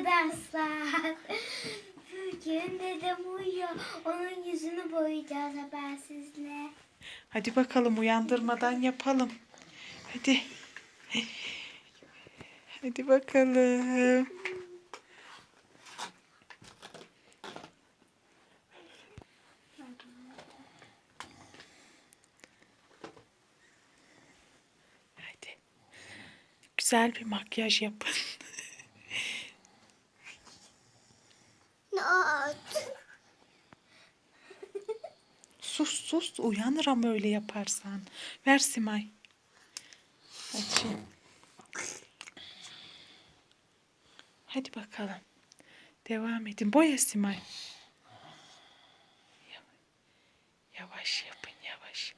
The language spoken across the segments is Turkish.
arkadaşlar. Bugün dedem uyuyor. Onun yüzünü boyayacağız habersizle. Hadi bakalım uyandırmadan yapalım. Hadi. Hadi bakalım. Hadi. Güzel bir makyaj yapın. Ne oldu? Sus uyanır ama öyle yaparsan. Ver Simay. Hadi. Hadi bakalım. Devam edin. Boya Simay. Yavaş, yavaş yapın yavaş.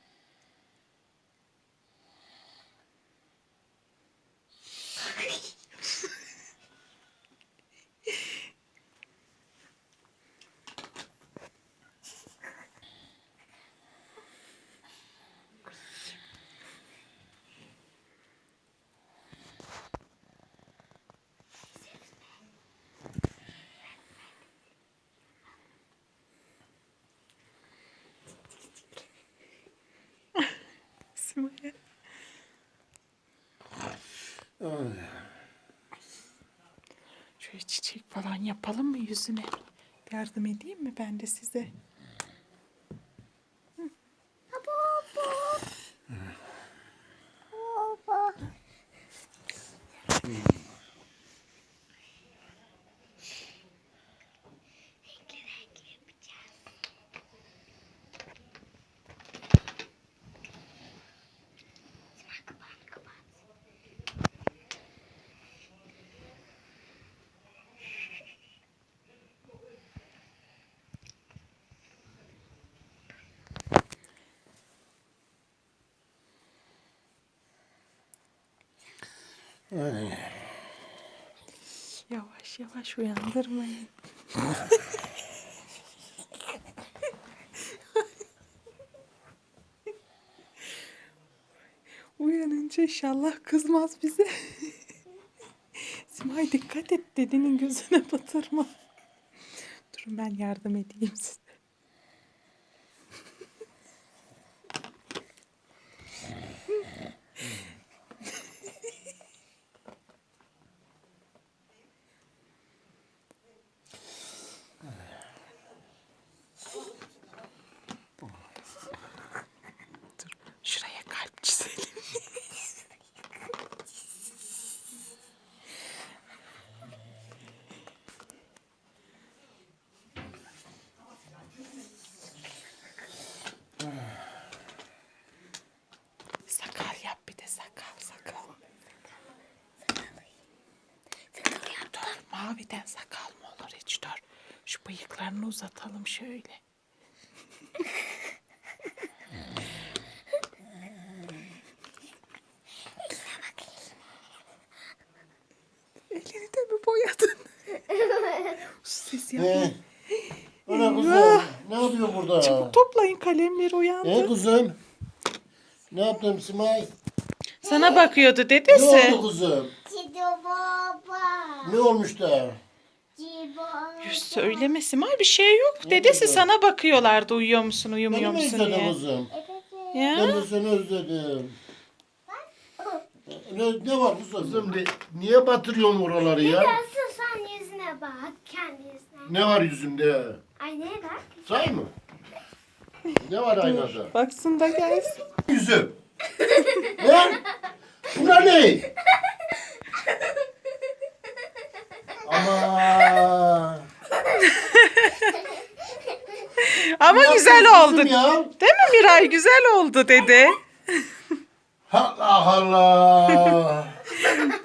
Simay. Şöyle çiçek falan yapalım mı yüzüne? Yardım edeyim mi ben de size? Yavaş yavaş uyandırmayın. Uyanınca inşallah kızmaz bize. Simay dikkat et dedenin gözüne batırma. Durun ben yardım edeyim size. Dur şuraya kalp çizelim. Sakal yap bir de sakal sakal. Dur maviden sakal mı olur hiç dur. Şu bıyıklarını uzatalım şöyle. Elini de mi boyadın? Ses yapma. Ne? Ana kızım. Ne yapıyor burada? Çabuk toplayın kalemleri uyandı. Ne kızım? Ne yaptın Simay? Sana bakıyordu Ne dedesi. oldu kızım? Cido baba. Ne olmuş da? Cibo. Yüz söyleme Simay bir şey yok. Dedesi dedi? sana bakıyorlardı uyuyor musun Beni uyumuyor mi musun özledin diye. kızım? Evet. Ben Ya. de seni özledim. Ne, ne var kızım? Kızım ni- niye batırıyorsun oraları ya? Nasıl sen yüzüne bak kendi yüzüne. Ne var yüzümde? Aynaya bak. Say mı? Ne var aynada? Baksın da gelsin. Yüzüm. Ne? Buna ne? Ama. Ama güzel oldu. Ya. Değil mi Miray? Güzel oldu dedi. Allah Allah.